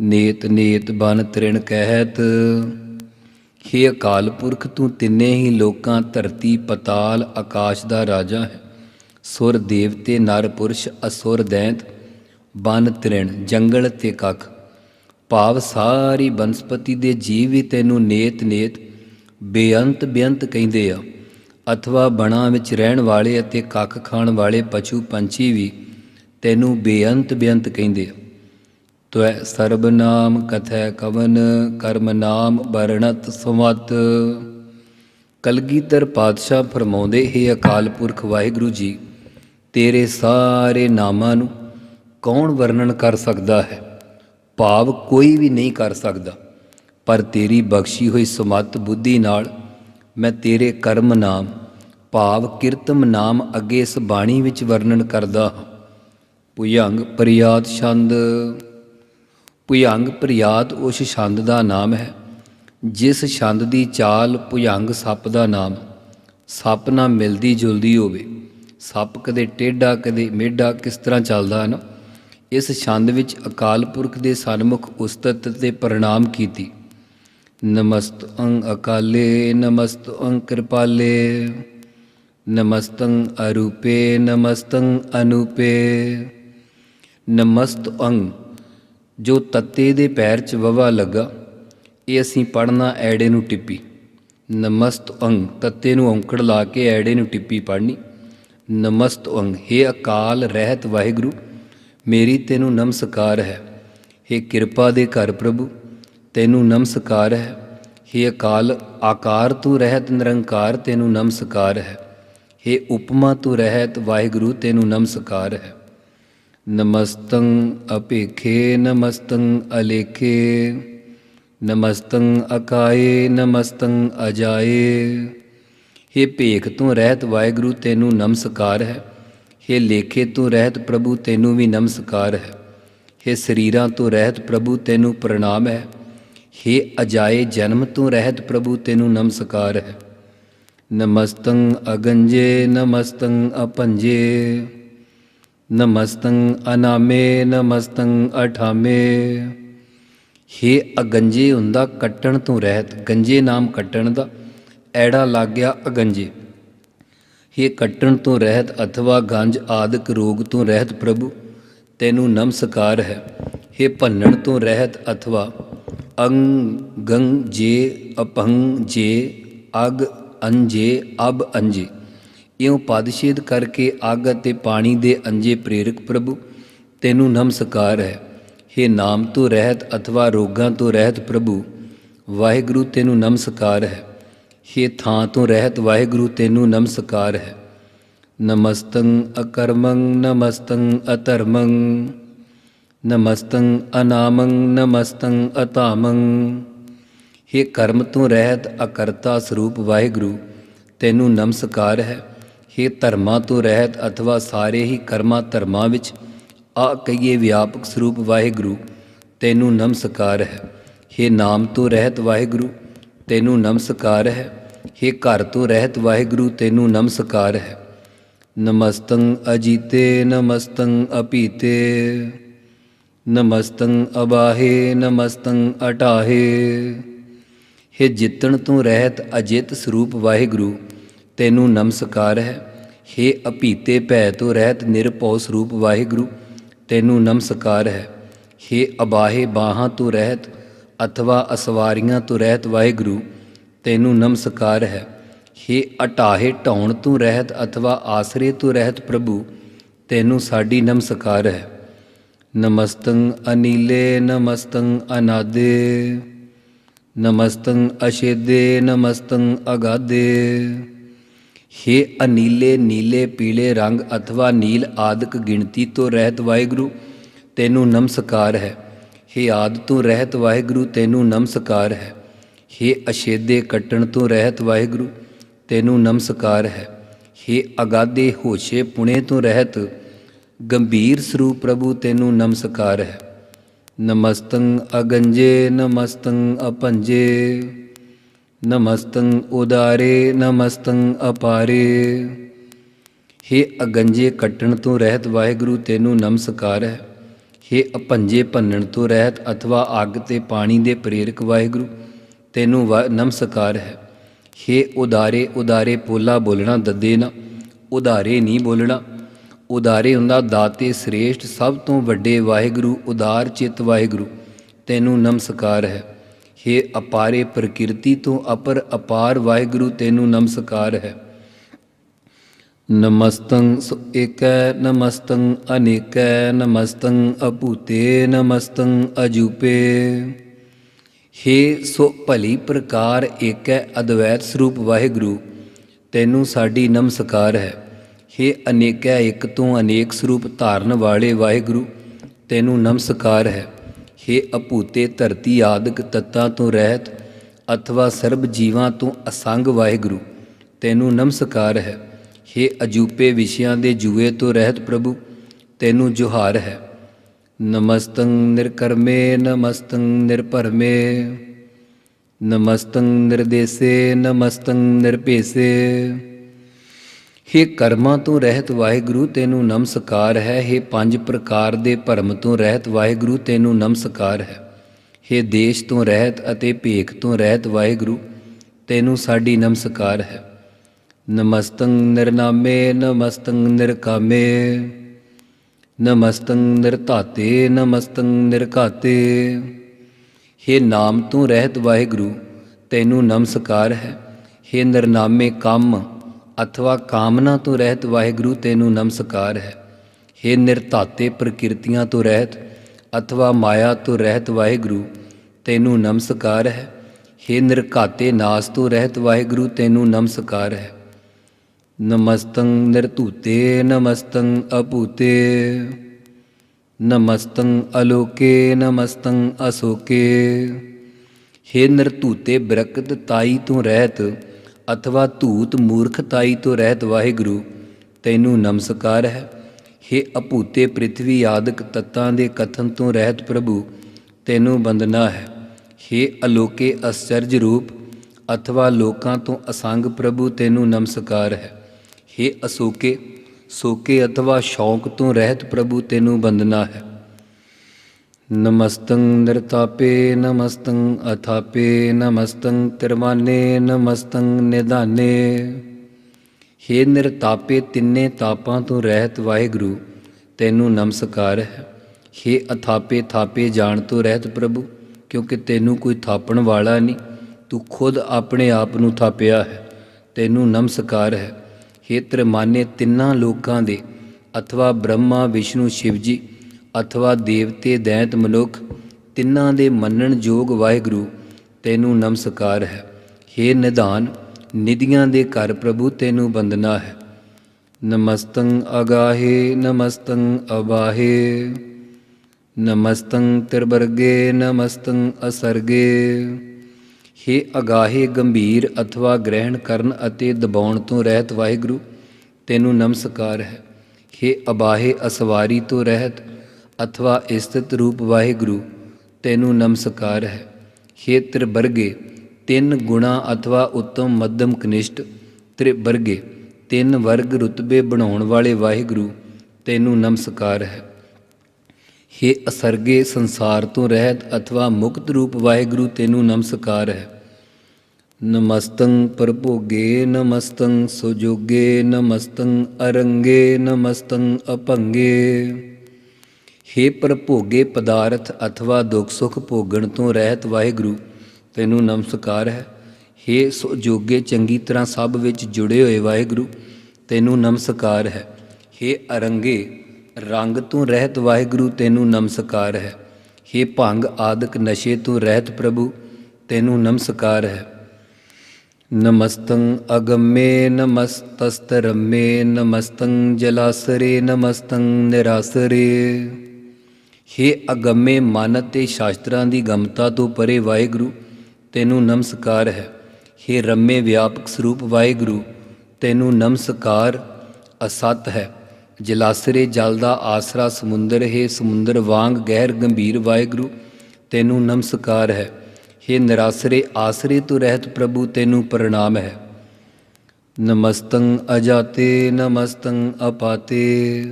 [SPEAKER 2] ਨੇਤ ਨੇਤ ਬਨ ਤ੍ਰਿਣ ਕਹਿਤ। ਹੇ ਅਕਾਲ ਪੁਰਖ, ਤੂੰ ਤਿੰਨੇ ਹੀ ਲੋਕਾਂ ਧਰਤੀ, ਪਤਾਲ, ਆਕਾਸ਼ ਦਾ ਰਾਜਾ ਹੈ। ਸੁਰ ਦੇਵਤੇ, ਨਰ ਪੁਰਸ਼, ਅਸੁਰ ਦੈਂਤ, ਬਨ ਤ੍ਰਿਣ, ਜੰਗਲ ਤੇ ਕੱਖ। ਭਾਵ ਸਾਰੀ ਬਨਸਪਤੀ ਦੇ ਜੀਵ ਵੀ ਤੈਨੂੰ ਨੇਤ ਨੇਤ, ਬੇਅੰਤ ਬੇਅੰਤ ਕਹਿੰਦੇ ਆ। ਅਥਵਾ ਬਣਾ ਵਿੱਚ ਰਹਿਣ ਵਾਲੇ ਅਤੇ ਕੱਖ ਖਾਣ ਵਾਲੇ ਪਸ਼ੂ ਪੰਛੀ ਵੀ ਤੈਨੂੰ ਬੇਅੰਤ ਬੇਅੰਤ ਕਹਿੰਦੇ ਆ। ਤਵੈ ਸਰਬ ਨਾਮ ਕਥੈ ਕਵਨ, ਕਰਮ ਨਾਮ ਵਰਣਤ ਸਮਤ। ਕਲਗੀਧਰ ਪਾਤਸ਼ਾਹ ਫਰਮਾਉਂਦੇ, ਹੈ ਅਕਾਲ ਪੁਰਖ ਵਾਹਿਗੁਰੂ ਜੀ, ਤੇਰੇ ਸਾਰੇ ਨਾਮਾਂ ਨੂੰ ਕੌਣ ਵਰਣਨ ਕਰ ਸਕਦਾ ਹੈ? ਭਾਵ ਕੋਈ ਵੀ ਨਹੀਂ ਕਰ ਸਕਦਾ। ਪਰ ਤੇਰੀ ਬਖਸ਼ੀ ਹੋਈ ਸਮਤ ਬੁੱਧੀ ਨਾਲ ਮੈਂ ਤੇਰੇ ਕਰਮ ਨਾਮ, ਭਾਵ ਕੀਰਤਮ ਨਾਮ ਅੱਗੇ ਇਸ ਬਾਣੀ ਵਿੱਚ ਵਰਣਨ ਕਰਦਾ ਹਾਂ। ਭੁਯੰਗ ਪ੍ਰਿਆਤ ਛੰਦ। ਭੁਜੰਗ ਪ੍ਰਿਆਤ ਉਸ ਛੰਦ ਦਾ ਨਾਮ ਹੈ, ਜਿਸ ਛੰਦ ਦੀ ਚਾਲ ਭੁਯੰਗ ਸੱਪ ਦਾ ਨਾਮ ਸੱਪ ਨਾਲ ਮਿਲਦੀ ਜੁਲਦੀ ਹੋਵੇ, ਸੱਪ ਕਦੇ ਟੇਢਾ, ਕਦੇ ਮੇਢਾ ਕਿਸ ਤਰ੍ਹਾਂ ਚੱਲਦਾ ਹੈ ਨਾ ਇਸ ਛੰਦ ਵਿੱਚ ਅਕਾਲ ਪੁਰਖ ਦੇ ਸਨਮੁਖ ਉਸਤਤ ਤੇ ਪ੍ਰਣਾਮ ਕੀਤੀ। ਨਮਸਤ ਅੰਗ ਅਕਾਲੇ, ਨਮਸਤ ਅੰਗ ਕਿਰਪਾਲੇ। ਨਮਸਤੰ ਅਰੂਪੇ, ਨਮਸਤੰ ਅਨੂਪੇ। ਅੰਗ ਜੋ ਤੱਤੇ ਦੇ ਪੈਰ 'ਚ ਵਵਾ ਲੱਗਾ ਇਹ ਅਸੀਂ ਪੜਨਾ ਐੜੇ ਨੂੰ ਟਿੱਪੀ ਨਮਸਤ ਅੰਗ ਤੱਤੇ ਨੂੰ ਔਂਕੜ ਲਾ ਕੇ ਐੜੇ ਨੂੰ ਟਿੱਪੀ ਪੜਨੀ ਨਮਸਤ ਅੰਗ हे ਅਕਾਲ ਰਹਿਤ ਵਾਹਿਗੁਰੂ ਮੇਰੀ ਤੈਨੂੰ ਨਮਸਕਾਰ ਹੈ हे ਕਿਰਪਾ ਦੇ ਘਰ ਪ੍ਰਭੂ ਤੈਨੂੰ ਨਮਸਕਾਰ ਹੈ हे ਅਕਾਲ ਆਕਾਰ ਤੂੰ ਰਹਿਤ ਨਿਰੰਕਾਰ ਤੈਨੂੰ ਨਮਸਕਾਰ ਹੈ हे ਉਪਮਾ ਤੂੰ ਰਹਿਤ ਵਾਹਿਗੁਰੂ ਤੈਨੂੰ ਨਮਸਕਾਰ ਹੈ ਨਮਸਤੰ ਅਪੇਖੇ ਨਮਸਤੰ ਅਲੇਖੇ ਨਮਸਤੰ ਅਕਾਏ ਨਮਸਤੰ ਅਜਾਏ हे ਭੇਖ ਤੋਂ ਰਹਿਤ ਵਾਹਿਗੁਰੂ ਤੈਨੂੰ ਨਮਸਕਾਰ ਹੈ हे ਲੇਖੇ ਤੋਂ ਰਹਿਤ ਪ੍ਰਭੂ ਤੈਨੂੰ ਵੀ ਨਮਸਕਾਰ ਹੈ हे ਸਰੀਰਾਂ ਤੋਂ ਰਹਿਤ ਪ੍ਰਭੂ ਤੈਨੂੰ ਪ੍ਰਣਾਮ ਹੈ हे ਅਜਾਏ ਜਨਮ ਤੋਂ ਰਹਿਤ ਪ੍ਰਭੂ ਤੈਨੂੰ ਨਮਸਕਾਰ ਹੈ ਨਮਸਤੰ ਅਗੰਜੇ ਨਮਸਤੰ ਅਪੰਜੇ ਨਮਸਤੰ ਅਨਾਮੇ, ਨਮਸਤੰ ਅਠਾਮੇ। ਹੇ ਅਗੰਜੇ, ਹੁੰਦਾ ਕੱਟਣ ਤੋਂ ਰਹਿਤ, ਗੰਜੇ ਨਾਮ ਕੱਟਣ ਦਾ ਐੜਾ ਲੱਗ ਗਿਆ ਅਗੰਜੇ। ਹੇ ਕੱਟਣ ਤੋਂ ਰਹਿਤ ਅਥਵਾ ਗੰਜ ਆਦਿਕ ਰੋਗ ਤੋਂ ਰਹਿਤ ਪ੍ਰਭੂ, ਤੈਨੂੰ ਨਮਸਕਾਰ ਹੈ। ਹੇ ਭੰਨਣ ਤੋਂ ਰਹਿਤ ਅਥਵਾ ਅੰਗ ਗੰਗ ਜੇ, ਅਪੰਗ, ਜੇ, ਅਗ, ਅੰਜੇ, ਅਬ, ਅੰਜੇ। ਇਉਂ ਪਦਛੇਦ ਕਰਕੇ ਅੱਗ ਅਤੇ ਪਾਣੀ ਦੇ ਅੰਜੇ ਪ੍ਰੇਰਕ ਪ੍ਰਭੂ ਤੈਨੂੰ ਨਮਸਕਾਰ ਹੈ हे ਨਾਮ ਤੋਂ ਰਹਿਤ ਅਥਵਾ ਰੋਗਾਂ ਤੋਂ ਰਹਿਤ ਪ੍ਰਭੂ ਵਾਹਿਗੁਰੂ ਤੈਨੂੰ ਨਮਸਕਾਰ ਹੈ हे ਥਾਂ ਤੋਂ ਰਹਿਤ ਵਾਹਿਗੁਰੂ ਤੈਨੂੰ ਨਮਸਕਾਰ ਹੈ ਨਮਸਤੰ ਅਕਰਮੰ ਨਮਸਤੰ ਅਧਰਮੰ ਨਮਸਤੰ ਅਨਾਮੰ ਨਮਸਤੰ ਅਤਾਮੰ हे ਕਰਮ ਤੋਂ ਰਹਿਤ ਅਕਰਤਾ ਸਰੂਪ ਵਾਹਿਗੁਰੂ ਤੈਨੂੰ ਨਮਸਕਾਰ ਹੈ हे ਧਰਮਾਂ ਤੋਂ ਰਹਿਤ ਅਥਵਾ ਸਾਰੇ ਹੀ ਕਰਮਾਂ ਧਰਮਾਂ ਵਿੱਚ ਆ ਕਹੀਏ ਵਿਆਪਕ ਸਰੂਪ ਵਾਹਿਗੁਰੂ ਤੈਨੂੰ ਨਮਸਕਾਰ ਹੈ हे ਨਾਮ ਤੋਂ ਰਹਿਤ ਵਾਹਿਗੁਰੂ ਤੈਨੂੰ ਨਮਸਕਾਰ ਹੈ हे ਘਰ ਤੋਂ ਰਹਿਤ ਵਾਹਿਗੁਰੂ ਤੈਨੂੰ ਨਮਸਕਾਰ ਹੈ ਨਮਸਤੰ ਅਜੀਤੇ ਨਮਸਤੰ ਅਪੀਤੇ ਨਮਸਤੰ ਅਬਾਹੇ ਨਮਸਤੰ ਅਟਾਹੇ ਹੇ ਜਿੱਤਣ ਤੋਂ ਰਹਿਤ ਅਜਿਤ ਸਰੂਪ ਵਾਹਿਗੁਰੂ ਤੈਨੂੰ ਨਮਸਕਾਰ ਹੈ ਹੇ ਅਪੀਤੇ ਭੈ ਤੋਂ ਰਹਿਤ ਨਿਰਭਉ ਸਰੂਪ ਵਾਹਿਗੁਰੂ, ਤੈਨੂੰ ਨਮਸਕਾਰ ਹੈ। ਹੇ ਅਬਾਹੇ ਬਾਹਾਂ ਤੋਂ ਰਹਿਤ, ਅਥਵਾ ਅਸਵਾਰੀਆਂ ਤੋਂ ਰਹਿਤ ਵਾਹਿਗੁਰੂ, ਤੈਨੂੰ ਨਮਸਕਾਰ ਹੈ। ਹੇ ਅਟਾਹੇ ਢਾਉਣ ਤੋਂ ਰਹਿਤ, ਅਥਵਾ ਆਸਰੇ ਤੋਂ ਰਹਿਤ ਪ੍ਰਭੂ, ਤੈਨੂੰ ਸਾਡੀ ਨਮਸਕਾਰ ਹੈ। ਨਮਸਤੰ ਅਨੀਲੇ, ਨਮਸਤੰ ਅਨਾਦੇ। ਨਮਸਤੰ ਅਸ਼ੇਦੇ, ਨਮਸਤੰ ਅਗਾਦੇ। ਹੇ ਅਨੀਲੇ, ਨੀਲੇ, ਪੀਲੇ ਰੰਗ ਅਥਵਾ ਨੀਲ ਆਦਿਕ ਗਿਣਤੀ ਤੋਂ ਰਹਿਤ ਵਾਹਿਗੁਰੂ, ਤੈਨੂੰ ਨਮਸਕਾਰ ਹੈ। ਹੇ ਆਦ ਤੋਂ ਰਹਿਤ ਵਾਹਿਗੁਰੂ, ਤੈਨੂੰ ਨਮਸਕਾਰ ਹੈ। ਹੇ ਅਸ਼ੇਦੇ ਕੱਟਣ ਤੋਂ ਰਹਿਤ ਵਾਹਿਗੁਰੂ, ਤੈਨੂੰ ਨਮਸਕਾਰ ਹੈ। ਹੇ ਅਗਾਦੇ ਹੋਸ਼ੇ ਪੁਣੇ ਤੋਂ ਰਹਿਤ, ਗੰਭੀਰ ਸਰੂਪ ਪ੍ਰਭੂ, ਤੈਨੂੰ ਨਮਸਕਾਰ ਹੈ। ਨਮਸਤੰ ਅਗੰਜੇ ਨਮਸਤੰ ਅਪੰਜੇ। ਨਮਸਤੰ ਉਦਾਰੇ, ਨਮਸਤੰ ਅਪਾਰੇ। ਹੇ ਅਗੰਜੇ ਕੱਟਣ ਤੋਂ ਰਹਿਤ ਵਾਹਿਗੁਰੂ, ਤੈਨੂੰ ਨਮਸਕਾਰ ਹੈ। ਹੇ ਅਪੰਜੇ ਭੰਨਣ ਤੋਂ ਰਹਿਤ ਅਥਵਾ ਅੱਗ ਤੇ ਪਾਣੀ ਦੇ ਪ੍ਰੇਰਕ ਵਾਹਿਗੁਰੂ, ਤੈਨੂੰ ਵਾ- ਨਮਸਕਾਰ ਹੈ। ਹੇ ਉਦਾਰੇ ਉਦਾਰੇ ਪੋਲਾ ਬੋਲਣਾ ਦੱਦੇ ਨਾ, ਉਦਾਰੇ ਨਹੀਂ ਬੋਲਣਾ। ਉਦਾਰੇ ਹੁੰਦਾ ਦਾਤੇ ਸ੍ਰੇਸ਼ਟ, ਸਭ ਤੋਂ ਵੱਡੇ ਵਾਹਿਗੁਰੂ, ਉਦਾਰ ਚਿਤ ਵਾਹਿਗੁਰੂ, ਤੈਨੂੰ ਨਮਸਕਾਰ ਹੈ। ਹੇ ਅਪਾਰੇ ਪ੍ਰਕਿਰਤੀ ਤੋਂ ਅਪਰ ਅਪਾਰ ਵਾਹਿਗੁਰੂ, ਤੈਨੂੰ ਨਮਸਕਾਰ ਹੈ। ਨਮਸਤੰ ਸੁ ਏਕੈ, ਨਮਸਤੰ ਅਨੇਕੈ, ਨਮਸਤੰ ਅਭੂਤੇ, ਨਮਸਤੰ ਅਜੂਪੇ ਹੇ ਸੋ ਭਲੀ ਪ੍ਰਕਾਰ ਏਕੈ ਅਦਵੈਤ ਸਰੂਪ ਵਾਹਿਗੁਰੂ, ਤੈਨੂੰ ਸਾਡੀ ਨਮਸਕਾਰ ਹੈ। ਹੇ ਅਨੇਕੈ ਇੱਕ ਤੋਂ ਅਨੇਕ ਸਰੂਪ ਧਾਰਨ ਵਾਲੇ ਵਾਹਿਗੁਰੂ, ਤੈਨੂੰ ਨਮਸਕਾਰ ਹੈ। ਹੇ ਅਭੂਤੇ ਧਰਤੀ ਆਦਿਕ ਤੱਤਾਂ ਤੋਂ ਰਹਿਤ, ਅਥਵਾ ਸਰਬ ਜੀਵਾਂ ਤੋਂ ਅਸੰਗ ਵਾਹਿਗੁਰੂ, ਤੈਨੂੰ ਨਮਸਕਾਰ ਹੈ। ਹੇ ਅਜੂਪੇ ਵਿਸ਼ਿਆਂ ਦੇ ਜੂਏ ਤੋਂ ਰਹਿਤ ਪ੍ਰਭੂ, ਤੈਨੂੰ ਜੁਹਾਰ ਹੈ। ਨਮਸਤੰ ਨਿਰਕਰਮੇ, ਨਮਸਤੰ ਨਿਰਭਰਮੇ। ਨਮਸਤੰ ਨਿਰਦੇਸੇ, ਨਮਸਤੰ ਨਿਰਭੇਸੇ। ਹੇ ਕਰਮਾਂ ਤੋਂ ਰਹਿਤ ਵਾਹਿਗੁਰੂ, ਤੈਨੂੰ ਨਮਸਕਾਰ ਹੈ। ਹੇ ਪੰਜ ਪ੍ਰਕਾਰ ਦੇ ਭਰਮ ਤੋਂ ਰਹਿਤ ਵਾਹਿਗੁਰੂ, ਤੈਨੂੰ ਨਮਸਕਾਰ ਹੈ। ਹੇ ਦੇਸ਼ ਤੋਂ ਰਹਿਤ ਅਤੇ ਭੇਖ ਤੋਂ ਰਹਿਤ ਵਾਹਿਗੁਰੂ, ਤੈਨੂੰ ਸਾਡੀ ਨਮਸਕਾਰ ਹੈ। ਨਮਸਤੰ ਨਿਰਨਾਮੇ ਨਮਸਤੰ ਨਿਰਕਾਮੇ। ਨਮਸਤੰ ਨਿਰਤਾਤੇ ਨਮਸਤੰ ਨਿਰਘਾਤੇ। ਹੇ ਨਾਮ ਤੋਂ ਰਹਿਤ ਵਾਹਿਗੁਰੂ, ਤੈਨੂੰ ਨਮਸਕਾਰ ਹੈ। ਹੇ ਨਿਰਨਾਮੇ ਕੰਮ ਅਥਵਾ ਕਾਮਨਾ ਤੋਂ ਰਹਿਤ ਵਾਹਿਗੁਰੂ ਤੈਨੂੰ ਨਮਸਕਾਰ ਹੈ। ਹੇ ਨਿਰਤਾਤੇ ਪ੍ਰਕਿਰਤੀਆਂ ਤੋਂ ਰਹਿਤ ਅਥਵਾ ਮਾਇਆ ਤੋਂ ਰਹਿਤ ਵਾਹਿਗੁਰੂ, ਤੈਨੂੰ ਨਮਸਕਾਰ ਹੈ। ਹੇ ਨਿਰਘਾਤੇ ਨਾਸ ਤੋਂ ਰਹਿਤ ਵਾਹਿਗੁਰੂ, ਤੈਨੂੰ ਨਮਸਕਾਰ ਹੈ। ਨਮਸਤੰ ਨਿਰਤੂਤੇ ਨਮਸਤੰ ਅਪੂਤੇ ਨਮਸਤੰ ਅਲੋਕੇ, ਨਮਸਤੰ ਅਸੋਕੇ। ਹੇ ਨਿਰਤੂਤੇ ਬਰਕਤ ਤਾਈ ਤੋਂ ਰਹਿਤ ਅਥਵਾ ਧੂਤ ਮੂਰਖਤਾਈ ਤੋਂ ਰਹਿਤ ਵਾਹਿਗੁਰੂ, ਤੈਨੂੰ ਨਮਸਕਾਰ ਹੈ। ਹੇ ਅਭੂਤੇ ਪ੍ਰਿਥਵੀ ਆਦਿਕ ਤੱਤਾਂ ਦੇ ਕਥਨ ਤੋਂ ਰਹਿਤ ਪ੍ਰਭੂ, ਤੈਨੂੰ ਬੰਦਨਾ ਹੈ। ਹੇ ਅਲੋਕੇ ਅਸਚਰਜ ਰੂਪ, ਅਥਵਾ ਲੋਕਾਂ ਤੋਂ ਅਸੰਗ ਪ੍ਰਭੂ, ਤੈਨੂੰ ਨਮਸਕਾਰ ਹੈ। ਹੇ ਅਸੋਕੇ, ਸੋਕੇ ਅਥਵਾ ਸ਼ੌਕ ਤੋਂ ਰਹਿਤ ਪ੍ਰਭੂ, ਤੈਨੂੰ ਬੰਦਨਾ ਹੈ। ਨਮਸਤੰ ਨਿਰਤਾਪੇ ਨਮਸਤੰ ਅਥਾਪੇ ਨਮਸਤੰ ਤਿਰਮਾਨੇ ਨਮਸਤੰ ਨਿਧਾਨੇ ਹੇ ਨਿਰਤਾਪੇ ਤਿੰਨੇ ਤਾਪਾਂ ਤੋਂ ਰਹਿਤ ਵਾਹਿਗੁਰੂ ਤੈਨੂੰ ਨਮਸਕਾਰ ਹੈ ਹੇ ਅਥਾਪੇ ਥਾਪੇ ਜਾਣ ਤੋਂ ਰਹਿਤ ਪ੍ਰਭੂ ਕਿਉਂਕਿ ਤੈਨੂੰ ਕੋਈ ਥਾਪਣ ਵਾਲਾ ਨਹੀਂ ਤੂੰ ਖੁਦ ਆਪਣੇ ਆਪ ਨੂੰ ਥਾਪਿਆ ਹੈ ਤੈਨੂੰ ਨਮਸਕਾਰ ਹੈ ਹੇ ਤ੍ਰਿਮਾਨੇ ਤਿੰਨਾਂ ਲੋਕਾਂ ਦੇ ਅਥਵਾ ਬ੍ਰਹਮਾ ਵਿਸ਼ਨੂੰ ਸ਼ਿਵ ਜੀ ਅਥਵਾ ਦੇਵਤੇ ਦੈਂਤ ਮਨੁੱਖ, ਤਿੰਨਾਂ ਦੇ ਮੰਨਣ ਯੋਗ ਵਾਹਿਗੁਰੂ, ਤੈਨੂੰ ਨਮਸਕਾਰ ਹੈ। ਹੇ ਨਿਧਾਨ, ਨਿਧੀਆਂ ਦੇ ਘਰ ਪ੍ਰਭੂ ਤੈਨੂੰ ਬੰਦਨਾ ਹੈ। ਨਮਸਤੰ ਅਗਾਹੇ, ਨਮਸਤੰ ਅਬਾਹੇ ਨਮਸਤੰ ਤਿਰਬਰਗੇ ਨਮਸਤੰ ਅਸਰਗੇ। ਹੇ ਅਗਾਹੇ ਗੰਭੀਰ ਅਥਵਾ ਗ੍ਰਹਿਣ ਕਰਨ ਅਤੇ ਦਬਾਉਣ ਤੋਂ ਰਹਿਤ ਵਾਹਿਗੁਰੂ, ਤੈਨੂੰ ਨਮਸਕਾਰ ਹੈ। ਹੇ ਅਬਾਹੇ ਅਸਵਾਰੀ ਤੋਂ ਰਹਿਤ ਅਥਵਾ ਇਸਤਿਤ ਰੂਪ ਵਾਹਿਗੁਰੂ ਤੈਨੂੰ ਨਮਸਕਾਰ ਹੈ ਹੇ ਤ੍ਰਿਵਰਗੇ ਤਿੰਨ ਗੁਣਾ ਅਥਵਾ ਉੱਤਮ ਮੱਧਮ ਕਨਿਸ਼ਟ ਤ੍ਰਿਵਰਗੇ ਤਿੰਨ ਵਰਗ ਰੁਤਬੇ ਬਣਾਉਣ ਵਾਲੇ ਵਾਹਿਗੁਰੂ ਤੈਨੂੰ ਨਮਸਕਾਰ ਹੈ ਹੇ ਅਸਰਗੇ ਸੰਸਾਰ ਤੋਂ ਰਹਿਤ ਅਥਵਾ ਮੁਕਤ ਰੂਪ ਵਾਹਿਗੁਰੂ ਤੈਨੂੰ ਨਮਸਕਾਰ ਹੈ ਨਮਸਤੰ ਪਰਭੋਗੇ ਨਮਸਤੰ ਸੁਜੋਗੇ ਨਮਸਤੰ ਅਰੰਗੇ ਨਮਸਤੰ ਅਪੰਗੇ ਹੇ ਪ੍ਰਭੋਗੇ ਪਦਾਰਥ ਅਥਵਾ ਦੁੱਖ ਸੁਖ ਭੋਗਣ ਤੋਂ ਰਹਿਤ ਵਾਹਿਗੁਰੂ, ਤੈਨੂੰ ਨਮਸਕਾਰ ਹੈ। ਹੇ ਸੁਜੋਗੇ ਚੰਗੀ ਤਰ੍ਹਾਂ ਸਭ ਵਿੱਚ ਜੁੜੇ ਹੋਏ ਵਾਹਿਗੁਰੂ, ਤੈਨੂੰ ਨਮਸਕਾਰ ਹੈ। ਹੇ ਅਰੰਗੇ ਰੰਗ ਤੋਂ ਰਹਿਤ ਵਾਹਿਗੁਰੂ, ਤੈਨੂੰ ਨਮਸਕਾਰ ਹੈ। ਹੇ ਭੰਗ ਆਦਿਕ ਨਸ਼ੇ ਤੋਂ ਰਹਿਤ ਪ੍ਰਭੂ, ਤੈਨੂੰ ਨਮਸਕਾਰ ਹੈ। ਨਮਸਤੰ ਅਗੰਮੇ ਨਮਸਤਸਤਰਮੇ, ਨਮਸਤੰ ਜਲਾਸਰੇ ਨਮਸਤੰ ਨਿਰਾਸਰੇ। ਹੇ ਅਗੰਮੇ ਮਨ ਤੇ ਸ਼ਾਸਤਰਾਂ ਦੀ ਗਮਤਾ ਤੋਂ ਪਰੇ ਵਾਹਿਗੁਰੂ, ਤੈਨੂੰ ਨਮਸਕਾਰ ਹੈ। ਹੇ ਰੰਮੇ ਵਿਆਪਕ ਸਰੂਪ ਵਾਹਿਗੁਰੂ, ਤੈਨੂੰ ਨਮਸਕਾਰ ਅਸਤ ਹੈ। ਜਲਾਸਰੇ ਜਲ ਦਾ ਆਸਰਾ ਸਮੁੰਦਰ ਹੈ, ਸਮੁੰਦਰ ਵਾਂਗ ਗਹਿਰ ਗੰਭੀਰ ਵਾਹਿਗੁਰੂ, ਤੈਨੂੰ ਨਮਸਕਾਰ ਹੈ। ਹੇ ਨਿਰਾਸਰੇ ਆਸਰੇ ਤੋਂ ਰਹਿਤ ਪ੍ਰਭੂ, ਤੈਨੂੰ ਪ੍ਰਣਾਮ ਹੈ। ਨਮਸਤੰ ਅਜਾਤੇ, ਨਮਸਤੰ ਅਪਾਤੇ।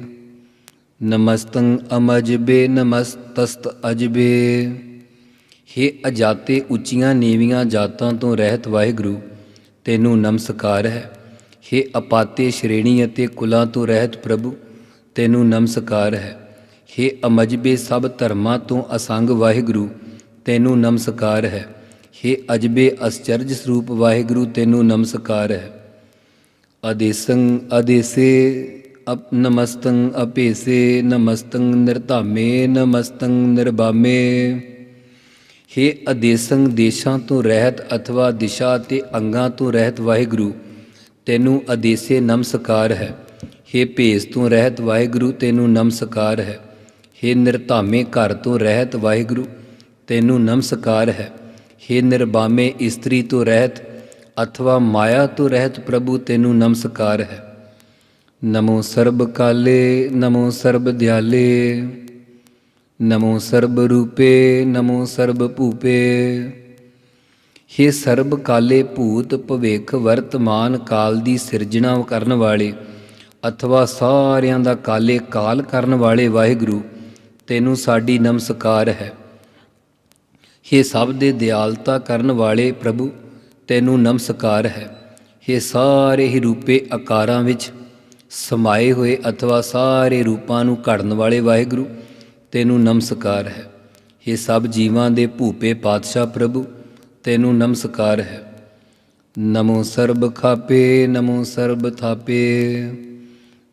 [SPEAKER 2] ਨਮਸਤੰ ਅਮਜਬੇ ਨਮਸਤਸਤ ਅਜਬੇ ਹੇ ਅਜਾਤੇ ਉੱਚੀਆਂ ਨੀਵੀਆਂ ਜਾਤਾਂ ਤੋਂ ਰਹਿਤ ਵਾਹਿਗੁਰੂ, ਤੈਨੂੰ ਨਮਸਕਾਰ ਹੈ। ਹੇ ਅਪਾਤੇ ਸ਼੍ਰੇਣੀ ਅਤੇ ਕੁਲਾਂ ਤੋਂ ਰਹਿਤ ਪ੍ਰਭੂ, ਤੈਨੂੰ ਨਮਸਕਾਰ ਹੈ। ਹੇ ਅਮਜਬੇ ਸਭ ਧਰਮਾਂ ਤੋਂ ਅਸੰਗ ਵਾਹਿਗੁਰੂ, ਤੈਨੂੰ ਨਮਸਕਾਰ ਹੈ। ਹੇ ਅਜਬੇ ਅਸਚਰਜ ਸਰੂਪ ਵਾਹਿਗੁਰੂ, ਤੈਨੂੰ ਨਮਸਕਾਰ ਹੈ। ਅਦੇਸੰ ਅਦੇਸੇ। ਨਮਸਤੰ ਅਪੇਸੇ ਨਮਸਤੰ ਨਿਰਧਾਮੇ ਨਮਸਤੰ ਨਿਰਭਾਮੇ। ਹੇ ਅਦੇਸੰ ਦੇਸ਼ਾਂ ਤੋਂ ਰਹਿਤ ਅਥਵਾ ਦਿਸ਼ਾ ਤੇ ਅੰਗਾਂ ਤੋਂ ਰਹਿਤ ਵਾਹਿਗੁਰੂ, ਤੈਨੂੰ ਅਦੇਸੇ ਨਮਸਕਾਰ ਹੈ। ਹੇ ਭੇਸ ਤੋਂ ਰਹਿਤ ਵਾਹਿਗੁਰੂ, ਤੈਨੂੰ ਨਮਸਕਾਰ ਹੈ। ਹੇ ਨਿਰਧਾਮੇ ਘਰ ਤੋਂ ਰਹਿਤ ਵਾਹਿਗੁਰੂ, ਤੈਨੂੰ ਨਮਸਕਾਰ ਹੈ। ਹੇ ਨਿਰਬਾਮੇ ਇਸਤਰੀ ਤੋਂ ਰਹਿਤ ਅਥਵਾ ਮਾਇਆ ਤੋਂ ਰਹਿਤ ਪ੍ਰਭੂ, ਤੈਨੂੰ ਨਮਸਕਾਰ ਹੈ। ਨਮੋ ਸਰਬ ਕਾਲੇ, ਨਮੋ ਸਰਬ ਦਿਆਲੇ, ਨਮੋ ਸਰਬ ਰੂਪੇ, ਨਮੋ ਸਰਬ ਭੂਪੇ। ਹੇ ਸਰਬ ਕਾਲੇ ਭੂਤ, ਭਵਿੱਖ ਵਰਤਮਾਨ ਕਾਲ ਦੀ ਸਿਰਜਣਾ ਕਰਨ ਵਾਲੇ, ਅਥਵਾ ਸਾਰਿਆਂ ਦਾ ਕਾਲੇ ਕਾਲ ਕਰਨ ਵਾਲੇ ਵਾਹਿਗੁਰੂ, ਤੈਨੂੰ ਸਾਡੀ ਨਮਸਕਾਰ ਹੈ। ਹੇ ਸਭ ਦੇ ਦਿਆਲਤਾ ਕਰਨ ਵਾਲੇ ਪ੍ਰਭੂ, ਤੈਨੂੰ ਨਮਸਕਾਰ ਹੈ। ਹੇ ਸਾਰੇ ਹੀ ਰੂਪੇ ਆਕਾਰਾਂ ਵਿੱਚ ਸਮਾਏ ਹੋਏ ਅਥਵਾ ਸਾਰੇ ਰੂਪਾਂ ਨੂੰ ਘੜਨ ਵਾਲੇ ਵਾਹਿਗੁਰੂ, ਤੈਨੂੰ ਨਮਸਕਾਰ ਹੈ। ਇਹ ਸਭ ਜੀਵਾਂ ਦੇ ਭੂਪੇ ਪਾਤਸ਼ਾਹ ਪ੍ਰਭੂ, ਤੈਨੂੰ ਨਮਸਕਾਰ ਹੈ। ਨਮੋ ਸਰਬ ਖਾਪੇ, ਨਮੋ ਸਰਬ ਥਾਪੇ।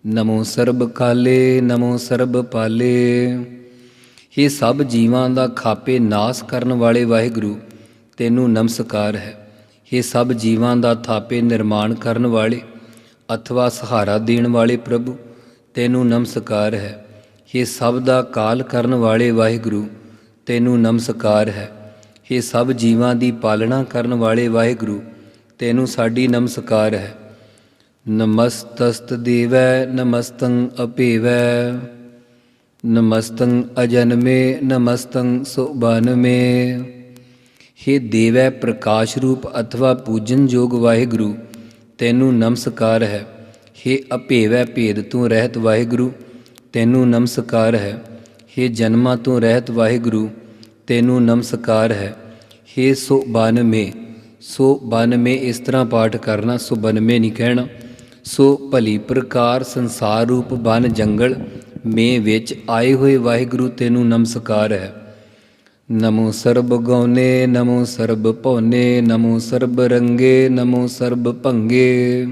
[SPEAKER 2] ਨਮੋ ਸਰਬ ਕਾਲੇ ਨਮੋ ਸਰਬ ਪਾਲੇ। ਇਹ ਸਭ ਜੀਵਾਂ ਦਾ ਖਾਪੇ ਨਾਸ ਕਰਨ ਵਾਲੇ ਵਾਹਿਗੁਰੂ, ਤੈਨੂੰ ਨਮਸਕਾਰ ਹੈ। ਇਹ ਸਭ ਜੀਵਾਂ ਦਾ ਥਾਪੇ ਨਿਰਮਾਣ ਕਰਨ ਵਾਲੇ ਅਥਵਾ ਸਹਾਰਾ ਦੇਣ ਵਾਲੇ ਪ੍ਰਭੂ, ਤੈਨੂੰ ਨਮਸਕਾਰ ਹੈ। ਇਹ ਸਭ ਦਾ ਕਾਲ ਕਰਨ ਵਾਲੇ ਵਾਹਿਗੁਰੂ, ਤੈਨੂੰ ਨਮਸਕਾਰ ਹੈ। ਇਹ ਸਭ ਜੀਵਾਂ ਦੀ ਪਾਲਣਾ ਕਰਨ ਵਾਲੇ ਵਾਹਿਗੁਰੂ, ਤੈਨੂੰ ਸਾਡੀ ਨਮਸਕਾਰ ਹੈ। ਨਮਸਤਸਤ ਦੇਵੈ, ਨਮਸਤੰ ਅਪੇਵੈ। ਨਮਸਤੰ ਅਜਨਮੇ, ਨਮਸਤੰ ਸੁਬਨਮੇ। ਹੇ ਦੇਵੈ ਪ੍ਰਕਾਸ਼ ਰੂਪ ਅਥਵਾ ਪੂਜਨ ਜੋਗ ਵਾਹਿਗੁਰੂ ਤੈਨੂੰ ਨਮਸਕਾਰ ਹੈ। ਹੇ ਅਭੇਵੈ ਭੇਦ ਤੋਂ ਰਹਿਤ ਵਾਹਿਗੁਰੂ, ਤੈਨੂੰ ਨਮਸਕਾਰ ਹੈ। ਹੇ ਜਨਮਾਂ ਤੋਂ ਰਹਿਤ ਵਾਹਿਗੁਰੂ, ਤੈਨੂੰ ਨਮਸਕਾਰ ਹੈ। ਹੇ ਸੋ ਬਾਨਮੇ ਸੋ ਬਾਨਮੇ ਇਸ ਤਰ੍ਹਾਂ ਪਾਠ ਕਰਨਾ, ਸੋ ਬਨਮੇ ਨਹੀਂ ਕਹਿਣਾ। ਸੋ ਭਲੀ ਪ੍ਰਕਾਰ ਸੰਸਾਰ ਰੂਪ ਬਨ ਜੰਗਲ, ਮੇ ਵਿੱਚ ਆਏ ਹੋਏ ਵਾਹਿਗੁਰੂ ਤੈਨੂੰ ਨਮਸਕਾਰ ਹੈ। ਨਮੋ ਸਰਬ ਗਉਨੇ ਨਮੋ ਸਰਬ ਭਉਨੇ ਨਮੋ ਸਰਬ ਰੰਗੇ ਨਮੋ ਸਰਬ ਭੰਗੇ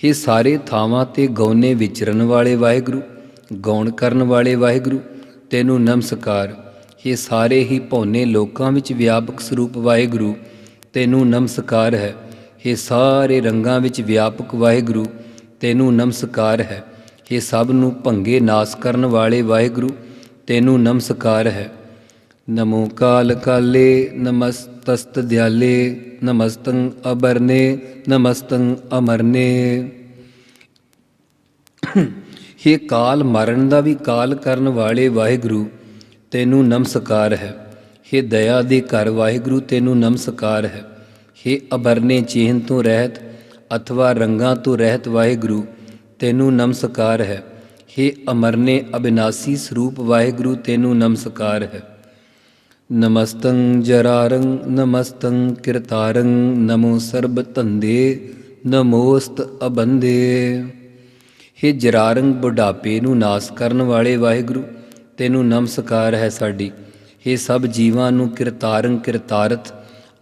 [SPEAKER 2] ਇਹ ਸਾਰੇ ਥਾਵਾਂ ਤੇ ਗਉਨੇ ਵਿਚਰਨ ਵਾਲੇ ਵਾਹਿਗੁਰੂ ਗੌਣ ਕਰਨ ਵਾਲੇ ਵਾਹਿਗੁਰੂ ਤੈਨੂੰ ਨਮਸਕਾਰ ਇਹ ਸਾਰੇ ਹੀ ਭੌਨੇ ਲੋਕਾਂ ਵਿੱਚ ਵਿਆਪਕ ਸਰੂਪ ਵਾਹਿਗੁਰੂ ਤੈਨੂੰ ਨਮਸਕਾਰ ਹੈ ਇਹ ਸਾਰੇ ਰੰਗਾਂ ਵਿੱਚ ਵਿਆਪਕ ਵਾਹਿਗੁਰੂ ਤੈਨੂੰ ਨਮਸਕਾਰ ਹੈ ਇਹ ਸਭ ਨੂੰ ਭੰਗੇ ਨਾਸ ਕਰਨ ਵਾਲੇ ਵਾਹਿਗੁਰੂ ਤੈਨੂੰ ਨਮਸਕਾਰ ਹੈ ਨਮੋ ਕਾਲ ਕਾਲੇ, ਨਮਸਤਸਤ ਦਿਆਲੇ, ਨਮਸਤੰ ਅਬਰਨੇ, ਨਮਸਤੰ ਅਮਰਨੇ। ਹੇ ਕਾਲ ਮਰਨ ਦਾ ਵੀ ਕਾਲ ਕਰਨ ਵਾਲੇ ਵਾਹਿਗੁਰੂ, ਤੈਨੂੰ ਨਮਸਕਾਰ ਹੈ। ਹੇ ਦਇਆ ਦੇ ਘਰ ਵਾਹਿਗੁਰੂ, ਤੈਨੂੰ ਨਮਸਕਾਰ ਹੈ। ਹੇ ਅਬਰਨੇ ਚੇਹਨ ਤੋਂ ਰਹਿਤ, ਅਥਵਾ ਰੰਗਾਂ ਤੋਂ ਰਹਿਤ ਵਾਹਿਗੁਰੂ, ਤੈਨੂੰ ਨਮਸਕਾਰ ਹੈ। ਹੇ ਅਮਰਨੇ ਅਬਿਨਾਸੀ ਸਰੂਪ ਵਾਹਿਗੁਰੂ, ਤੈਨੂੰ ਨਮਸਕਾਰ ਹੈ। ਨਮਸਤੰ ਜਰਾਰੰ, ਨਮਸਤੰ ਕਿਰਤਾਰੰ, ਨਮੋ ਸਰਬ ਧੰਦੇ, ਨਮੋਸਤ ਅਬੰਦੇ। ਹੇ ਜਰਾਰੰ, ਬੁਢਾਪੇ ਨੂੰ ਨਾਸ ਕਰਨ ਵਾਲੇ ਵਾਹਿਗੁਰੂ, ਤੈਨੂੰ ਨਮਸਕਾਰ ਹੈ ਸਾਡੀ। ਹੇ ਸਭ ਜੀਵਾਂ ਨੂੰ ਕਿਰਤਾਰੰ ਕਿਰਤਾਰਥ,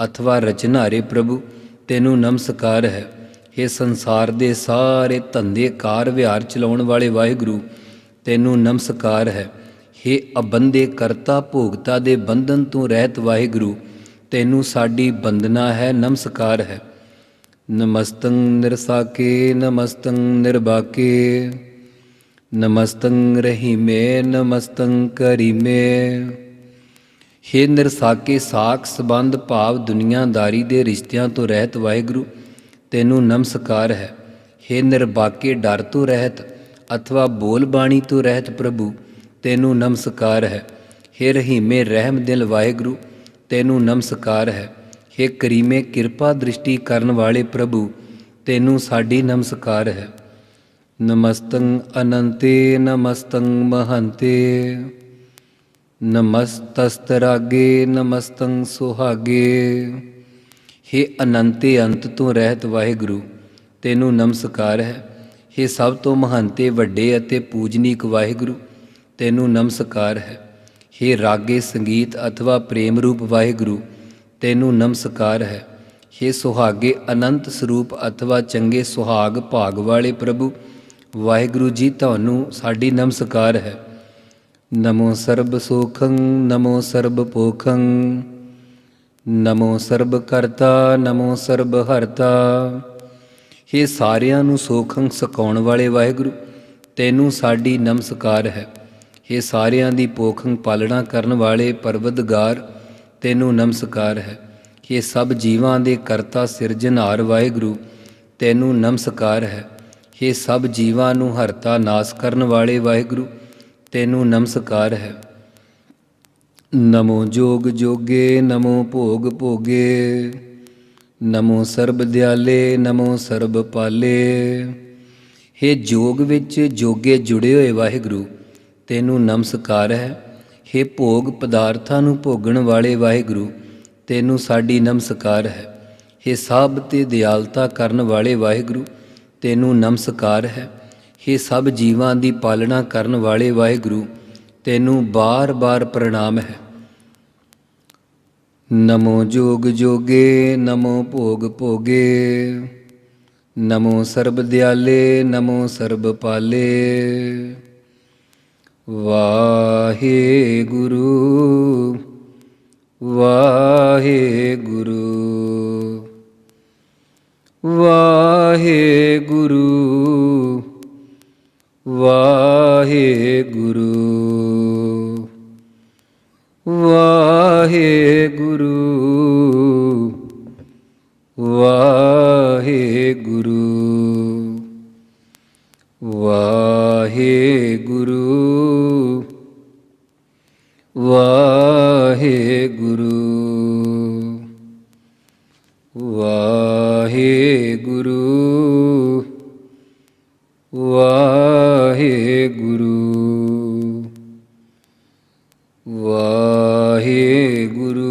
[SPEAKER 2] ਅਥਵਾ ਰਚਨਾਰੇ ਪ੍ਰਭੂ, ਤੈਨੂੰ ਨਮਸਕਾਰ ਹੈ। ਹੇ ਸੰਸਾਰ ਦੇ ਸਾਰੇ ਧੰਦੇ ਕਾਰ ਵਿਹਾਰ ਚਲਾਉਣ ਵਾਲੇ ਵਾਹਿਗੁਰੂ, ਤੈਨੂੰ ਨਮਸਕਾਰ ਹੈ। हे ਅਬੰਦੇ ਕਰਤਾ ਭੋਗਤਾ ਦੇ ਬੰਧਨ ਤੋਂ ਰਹਿਤ ਵਾਹਿਗੁਰੂ, ਤੈਨੂੰ ਸਾਡੀ ਬੰਦਨਾ ਹੈ, ਨਮਸਕਾਰ ਹੈ। ਨਮਸਤੰ ਨਿਰਸਾਕੇ, ਨਮਸਤੰ ਨਿਰਬਾਕੇ। ਨਮਸਤੰ ਰਹੀਮੇ, ਨਮਸਤੰ ਕਰੀਮੇ। ਹੇ ਨਿਰਸਾਕੇ ਸਾਖ ਸੰਬੰਧ ਭਾਵ ਦੁਨੀਆਦਾਰੀ ਦੇ ਰਿਸ਼ਤਿਆਂ ਤੋਂ ਰਹਿਤ ਵਾਹਿਗੁਰੂ, ਤੈਨੂੰ ਨਮਸਕਾਰ ਹੈ। ਹੇ ਨਿਰਬਾਕੇ ਡਰ ਤੋਂ ਰਹਿਤ, ਅਥਵਾ ਬੋਲ ਬਾਣੀ ਤੋਂ ਰਹਿਤ ਪ੍ਰਭੂ ਤੈਨੂੰ ਨਮਸਕਾਰ ਹੈ। ਹੇ ਰਹੀਮੇ ਰਹਿਮ ਦਿਲ ਵਾਹਿਗੁਰੂ, ਤੈਨੂੰ ਨਮਸਕਾਰ ਹੈ। ਹੇ ਕਰੀਮੇ ਕਿਰਪਾ ਦ੍ਰਿਸ਼ਟੀ ਕਰਨ ਵਾਲੇ ਪ੍ਰਭੂ, ਤੈਨੂੰ ਸਾਡੀ ਨਮਸਕਾਰ ਹੈ। ਨਮਸਤੰ ਅਨੰਤੇ ਨਮਸਤੰ ਮਹੰਤੇ। ਨਮਸਤਸਤਰਾਗੇ ਨਮਸਤੰ ਸੁਹਾਗੇ। ਹੇ ਅਨੰਤੇ, ਅੰਤ ਤੋਂ ਰਹਿਤ ਵਾਹਿਗੁਰੂ, ਤੈਨੂੰ ਨਮਸਕਾਰ ਹੈ। ਹੇ ਸਭ ਤੋਂ ਮਹੰਤੇ, ਵੱਡੇ ਅਤੇ ਪੂਜਨੀਕ ਵਾਹਿਗੁਰੂ ਤੈਨੂੰ ਨਮਸਕਾਰ ਹੈ। ਹੇ ਰਾਗੇ ਸੰਗੀਤ ਅਥਵਾ ਪ੍ਰੇਮ ਰੂਪ ਵਾਹਿਗੁਰੂ, ਤੈਨੂੰ ਨਮਸਕਾਰ ਹੈ। ਹੇ ਸੁਹਾਗੇ ਅਨੰਤ ਸਰੂਪ ਅਥਵਾ ਚੰਗੇ ਸੁਹਾਗ ਭਾਗ ਵਾਲੇ ਪ੍ਰਭੂ, ਵਾਹਿਗੁਰੂ ਜੀ ਤੁਹਾਨੂੰ ਸਾਡੀ ਨਮਸਕਾਰ ਹੈ। ਨਮੋ ਸਰਬ ਸੋਖੰ, ਨਮੋ ਸਰਬ ਪੋਖੰ, ਨਮੋ ਸਰਬ ਕਰਤਾ, ਨਮੋ ਸਰਬ ਹਰਤਾ। ਹੇ ਸਾਰਿਆਂ ਨੂੰ ਸੋਖੰ ਸਕਾਉਣ ਵਾਲੇ ਵਾਹਿਗੁਰੂ, ਤੈਨੂੰ ਸਾਡੀ ਨਮਸਕਾਰ ਹੈ। ਹੇ ਸਾਰਿਆਂ ਦੀ ਪੋਖੰ ਪਾਲਣਾ ਕਰਨ ਵਾਲੇ ਪਰਵਦਗਾਰ ਤੈਨੂੰ ਨਮਸਕਾਰ ਹੈ। ਹੇ ਸਭ ਜੀਵਾਂ ਦੇ ਕਰਤਾ ਸਿਰਜਣਹਾਰ ਵਾਹਿਗੁਰੂ, ਤੈਨੂੰ ਨਮਸਕਾਰ ਹੈ। ਹੇ ਸਭ ਜੀਵਾਂ ਨੂੰ ਹਰਤਾ ਨਾਸ ਕਰਨ ਵਾਲੇ ਵਾਹਿਗੁਰੂ, ਤੈਨੂੰ ਨਮਸਕਾਰ ਹੈ। ਨਮੋ ਜੋਗ ਜੋਗੇ, ਨਮੋ ਭੋਗ ਭੋਗੇ। ਨਮੋ ਸਰਬ ਦਿਆਲੇ, ਨਮੋ ਸਰਬ ਪਾਲੇ। ਹੇ ਜੋਗ ਵਿੱਚ ਜੋਗੇ ਜੁੜੇ ਹੋਏ ਵਾਹਿਗੁਰੂ ਤੈਨੂੰ ਨਮਸਕਾਰ ਹੈ। ਹੇ ਭੋਗ ਪਦਾਰਥਾਂ ਨੂੰ ਭੋਗਣ ਵਾਲੇ ਵਾਹਿਗੁਰੂ, ਤੈਨੂੰ ਸਾਡੀ ਨਮਸਕਾਰ ਹੈ। ਹੇ ਸਭ ਤੇ ਦਿਆਲਤਾ ਕਰਨ ਵਾਲੇ ਵਾਹਿਗੁਰੂ, ਤੈਨੂੰ ਨਮਸਕਾਰ ਹੈ। ਹੇ ਸਭ ਜੀਵਾਂ ਦੀ ਪਾਲਣਾ ਕਰਨ ਵਾਲੇ ਵਾਹਿਗੁਰੂ, ਤੈਨੂੰ ਬਾਰ-ਬਾਰ ਪ੍ਰਣਾਮ ਹੈ। ਨਮੋ ਜੋਗ ਜੋਗੇ, ਨਮੋ ਭੋਗ ਭੋਗੇ। ਨਮੋ ਸਰਬ ਦਿਆਲੇ, ਨਮੋ ਸਰਬ ਪਾਲੇ। ਵਾਹਿਗੁਰੂ গুরু